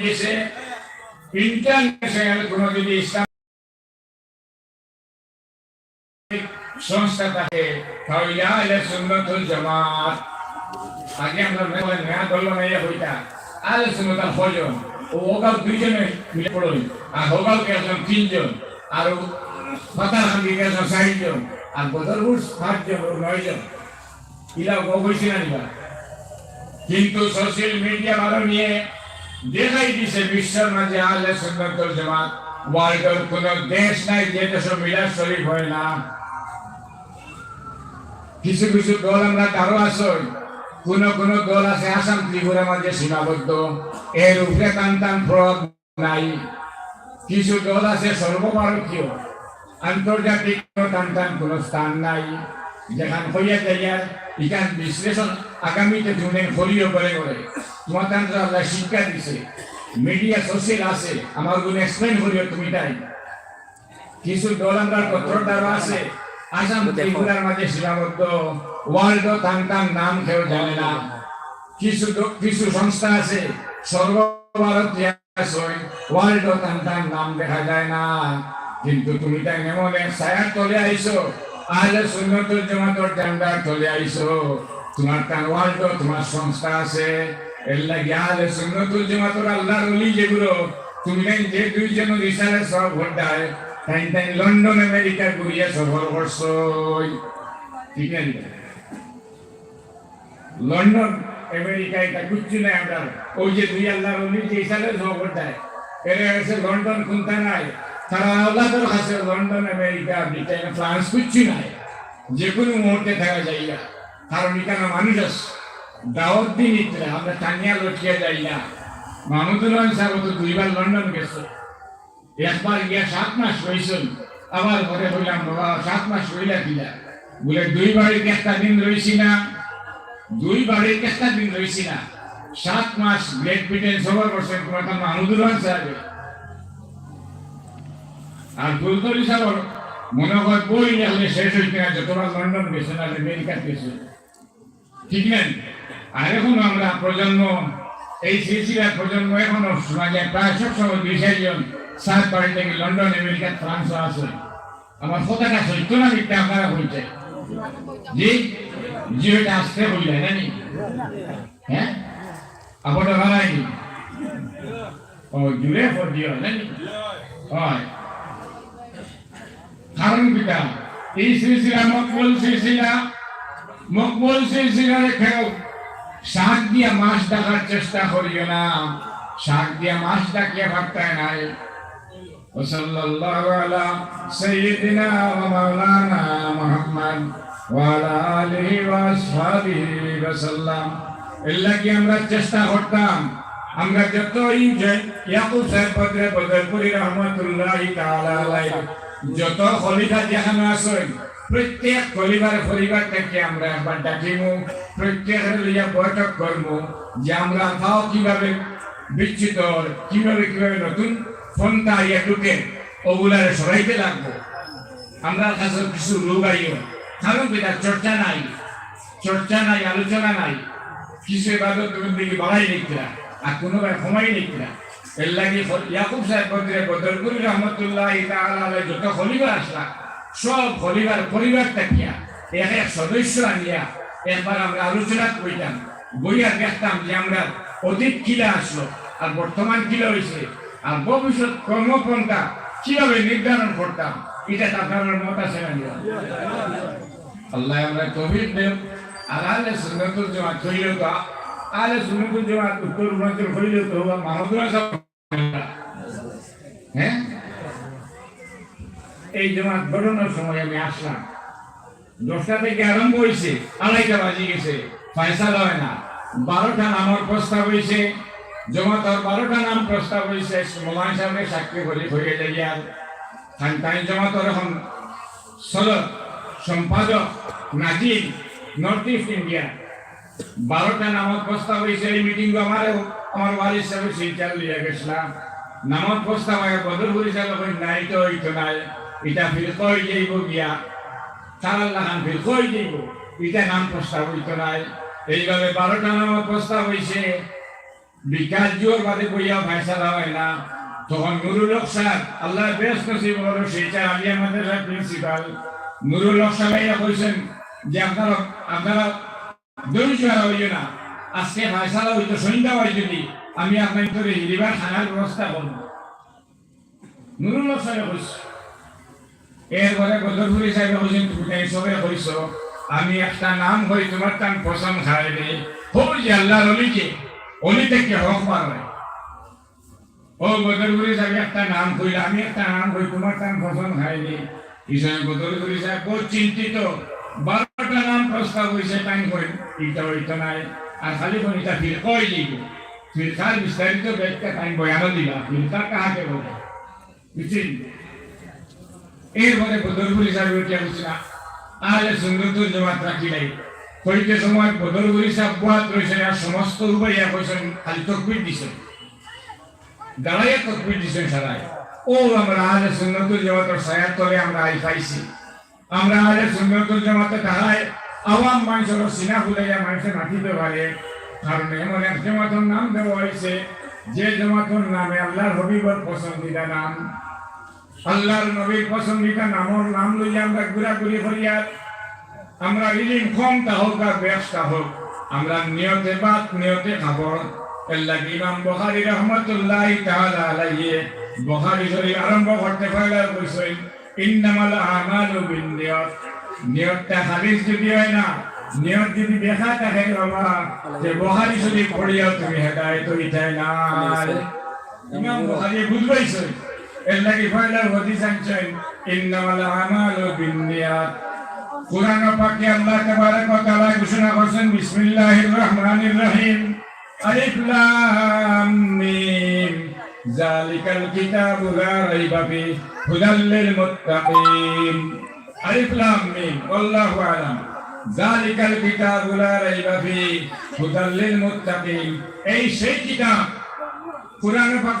গেছে ইন্টারন্যাশনাল কোন যদি ইসলাম সংস্থা থাকে, তাহলে আলে সুন্নতুল জামাত। আগে আমরা মেলা নয়া দল নাই হইতা আলে সুন্নতুল ফজন ও ওগাল দুইজনে মিলে পড়ই আর হোগাল কে একজন তিনজন, আর ফাতার হাঙ্গি কে একজন চারজন, আর বদরপুর পাঁচজন নয়জন। ইলা না নিবা কিন্তু সোশ্যাল মিডিয়া ভালো নিয়ে দেখাই দিছে বিশ্বের মাঝে আলে সুন্নতুল জামাত। ওয়ার্ল্ডের কোন দেশ নাই যে দেশে মিলাদ শরীফ হয় না। কিছু কিছু দল আমরা কারও আসই কোন কোন দল আছে আসাম ত্রিপুরা মাঝে সীমাবদ্ধ। এর উপরে টান টান নাই। কিছু দল আছে সর্বভারতীয়। আন্তর্জাতিক টান টান কোন স্থান নাই। যেখান হইয়া যাইয়া ইখান বিশ্লেষণ আগামীতে তুমি ফলিও করে করে শিক্ষা দিছে। মিডিয়া সোশ্যাল আছে। আমার গুণ এক্সপ্লেন করিও তুমি তাই। কিছু দল আমরা পত্রটার আছে। আসাম ত্রিপুরার মাঝে সীমাবদ্ধ। ওয়ার্ল্ড নাম কেউ জানে না। কিছু কিছু সংস্থা আছে। সর্বভারতীয় ওয়ার্ল্ড নাম দেখা যায় না। কিন্তু তুমি তাই এমন এক ছায়ার তলে আইছো। আহলে সুন্নতুল জামাতের ঝান্ডার তলে আইছো। তোমার টান ওয়ার্ল্ড তোমার সংস্থা আছে। এর যে লন্ডন, আমেরিকা ঠিক আছে লন্ডন, আমেরিকা, এটা নাই আমরা। দুই লন্ডন কোনটা নাই। তারা লন্ডন, আমেরিকা, ব্রিটেন, ফ্রান্স কিচ্ছু নাই। যে কোনো মুহূর্তে থাকা না কারণ এখানে মানুষ আছে। দাওয়াত ইতরা আমরা টানিয়া লটিয়া যাই না। মাহমুদুল সাহেব তো দুইবার লন্ডন গেছে। একবার গিয়া সাত মাস রয়েছেন আবার ঘরে হইলাম বাবা, সাত মাস রইলা কিলা বলে, দুই বাড়িতে একটা দিন রয়েছি না, দুই বাড়িতে একটা দিন রয়েছি না। সাত মাস গ্রেট ব্রিটেন সবার করছেন মাহমুদুর রহমান সাহেব আর দুলতলি সাহেব মনে হয় বই লেখলে শেষ হইতে না, যতবার লন্ডন গেছে না আমেরিকা গেছে। ঠিক না আর এখন আমরা প্রজন্ম, এই সিলসিলার প্রজন্ম এখনও যায় প্রায় সব সময় দুই চারজন সাত বাড়ি থেকে লন্ডন আমেরিকা ফ্রান্স আছে। আমার কথাটা সত্য না মিথ্যা আপনারা হয়েছে জি? জি ওইটা আসতে বললে নানি হ্যাঁ? আপনারা ভাড়াইনি ও, জুড়ে ফোর দিও নানি হয়। কারণ পিতা এই সিলসিলা মকবুল সিলসিলা মকবুল সিলসিলা রেখেও শাক দিয়া মাছ ডাকার চেষ্টা করিও না শাক দিয়া মাছ ডাকিয়া ভাবতায় নাই وصلى الله على سيدنا ومولانا محمد وعلى آله وأصحابه وسلم এল্লা কি আমরা চেষ্টা করতাম আমরা যতই যে ইয়াকুব সাহেব বদরে বদরপুরি রহমতুল্লাহ তাআলা আলাইহি যত খলিফা যেখানে আছেন প্রত্যেক খলিফার পরিবার থেকে আমরা একবার ডাকিমু প্রত্যেকের লইয়া বৈঠক করব যে আমরা তাও কীভাবে বিচ্ছিত কীভাবে কীভাবে নতুন ফোনটা ইয়া ঢুকে ওগুলারে সরাইতে লাগবো। আমরা কাছে কিছু লোক আইও। কারণ বেটা, চর্চা নাই। চর্চা নাই, আলোচনা নাই। কিছু এবার তুমি দিকে বাড়াই লিখরা আর কোনো সময় লিখরা এর লাগে ইয়াকুব সাহেব বদরে বদরপুরি রহমতুল্লাহ তাআলা আলাইহি যত খলিফা আসলা সব পরিবার থাকিয়া এক এক সদস্য আনিয়া, একবার আমরা আলোচনা করিতাম। বইয়া দেখতাম যে আমরা অতীত কিলা আসলো আর বর্তমান কিলা হয়েছে আর ভবিষ্যৎ কর্মপন্থা কীভাবে নির্ধারণ করতাম এটা আপনার মত আছে না আল্লাহ আমরা তৌফিক দেব আর আলে সুন্নতুল জামাত হইল তো আলে সুন্নতুল জামাত উত্তর পূর্বাঞ্চল হইল তো মাহমুদুল্লাহ সাহেব হ্যাঁ এই জামাত ঘটনার সময় আমি আসলাম। দশটা থেকে আরম্ভ হয়েছে, আড়াইটা বাজে গেছে, ফয়সাল হয় না। বারোটা নামের প্রস্তাব হয়েছে জমাতর বারোটা নাম প্রস্তাব হয়েছে, মোলান সাহেবের সাক্ষী করে হয়ে যাই আর খানটাই জমাতর এখন সদর সম্পাদক নাজিব নর্থ ইস্ট ইন্ডিয়া বারোটা নামত প্রস্তাব হয়েছে, এই মিটিং আমার আমার ওয়ারিস সাহেব শিলচার লিয়ে গেছিলাম। নামত প্রস্তাব আগে বদল করেছিল নাই তো এই তো নাই। এটা ফির কই যাইব গিয়া? চালাল লাগান ফির কই যাইব? এটা নাম প্রস্তাব হইতো নাই। এইভাবে বারোটা নামত প্রস্তাব হয়েছে বিকাশ জোর বাদে বইয়া ফয়সালা হয় না। তখন নুরুল হক স্যার আল্লাহ বেশ নসিব হলো সেইটা আলিয়া মাদ্রাসার প্রিন্সিপাল। নুরুল হক সাহেব কইছেন যে আপনারা আপনারা ধৈর্য হইও না। আজকে ফয়সালা হইতো, সন্ধ্যা হয় যদি আমি আপনার হিরিবার খানার ব্যবস্থা করব। নুরুল হক সাহেব কইছে এরপরে বদরপুরি সাহেব কইছেন তুমি সবে কইছ আমি একটা নাম কই তোমার টান পছন্দ খাইবে হই যে আল্লাহর অলিকে অলি থেকে হক পারবে ও বদরপুরি সাহেব একটা নাম কইল আমি একটা নাম কই তোমার টান পছন্দ খাইবে ইসলাম বদরপুরি সাহেব খুব চিন্তিত। বারোটা নাম প্রস্তাব হয়েছে টাইম কই এটা হইতো নাই। আর খালি কোন এটা ফির কই দিব ফিরকার বিস্তারিত ব্যাখ্যা টাইম বয়ানো দিবা। ফিরকার কাহাকে বলে বুঝছেন এরপরে বদরপুরি সাহেব উঠে বলছিল আলে সুন্দর জমাত রাখি নাই? কইতে সময় বদরপুরি সাহেব বুয়াত রয়েছে আর সমস্ত উপাইয়া কইছেন খালি তকবির দিছে দাঁড়াইয়া তকবির দিছেন সারাই। ও, আমরা সুন্নতুল জমাতের তলে আমরা আই পাইছি। আমরা সুন্নতুল জমাতে আওয়াম মানুষের সিনা ফুলাইয়া মানুষের মাটিতে পারে কারণ এমন এক নাম দেওয়া হয়েছে। যে নামে আল্লাহর হবিবর পছন্দিদা নাম। আল্লাহর নবীর পছন্দিতা নামর নাম লইয়া আমরা ঘুরাঘুরি করিয়া আমরা ইলিম কমটা হোক আর ব্যবসা হোক আমরা নিয়তে বাদ নিয়তে খাব। আল্লাহ ইমাম বখারি রহমতুল্লাহ তাআলা আলাইহি বখারি শরীফ আরম্ভ করতে পারলে কইছেন ইন্নামাল আমালু বিন্নিয়াত। নিয়তটা খালিস যদি হয় না নিয়ত যদি দেখা থাকে বাবা যে বখারি শরীফ পড়িয়াও তুমি হেদায়েত হইতে না ইমাম বুখারী বুঝবাইছেন এর লাগি পয়লা হাদিস আনছেন ইন্নামাল আমালু বিন্নিয়াত। কোরআন পাকে আল্লাহ তাবারক ওয়া তাআলা ঘোষণা করেছেন, বিসমিল্লাহির রহমানির রহিম। আলিফ লাম মিম। যালিকাল কিতাবু লা রাইবা ফি হুদাল লিল মুত্তাকিন। আলিফ যালিকাল কিতাবু লা রাইবা ফি হুদাল লিল এই সেই কিতাব কোরআন পাক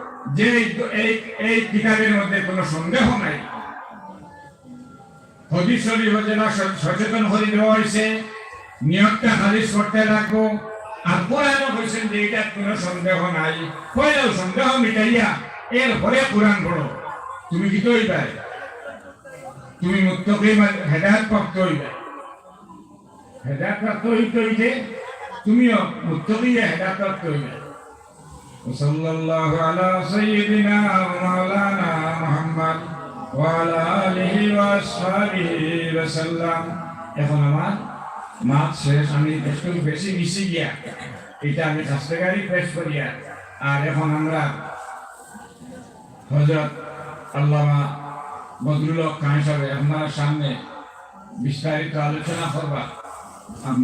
যে এই কিতাবের মধ্যে কোনো সন্দেহ নাই। হদিস শরীফ সচেতন করে দেওয়া হয়েছে নিয়তটা খালিজ করতে রাখব আর কোরআনও বলছেন যে এটা কোনো সন্দেহ নাই। কইলেও সন্দেহ মিটাইয়া এরপরে কোরআন পড়ো। তুমি কি হইবে তুমি মুক্তকে হেদায়ত প্রাপ্ত হইবে। হেদায়ত প্রাপ্ত হইতে হইতে তুমিও মুক্তকে হেদায়ত প্রাপ্ত হইবে। وصلى الله على سيدنا ومولانا محمد وعلى آله وأصحابه وسلم এখন আমার মাছ শেষ আমি একটু বেশি মিশে গিয়া এটা আমি স্বাস্থ্যকারী পেশ করিয়া আর এখন আমরা হজরত আল্লামা বদরুল হক খান সাহেব আপনার সামনে বিস্তারিত আলোচনা করবা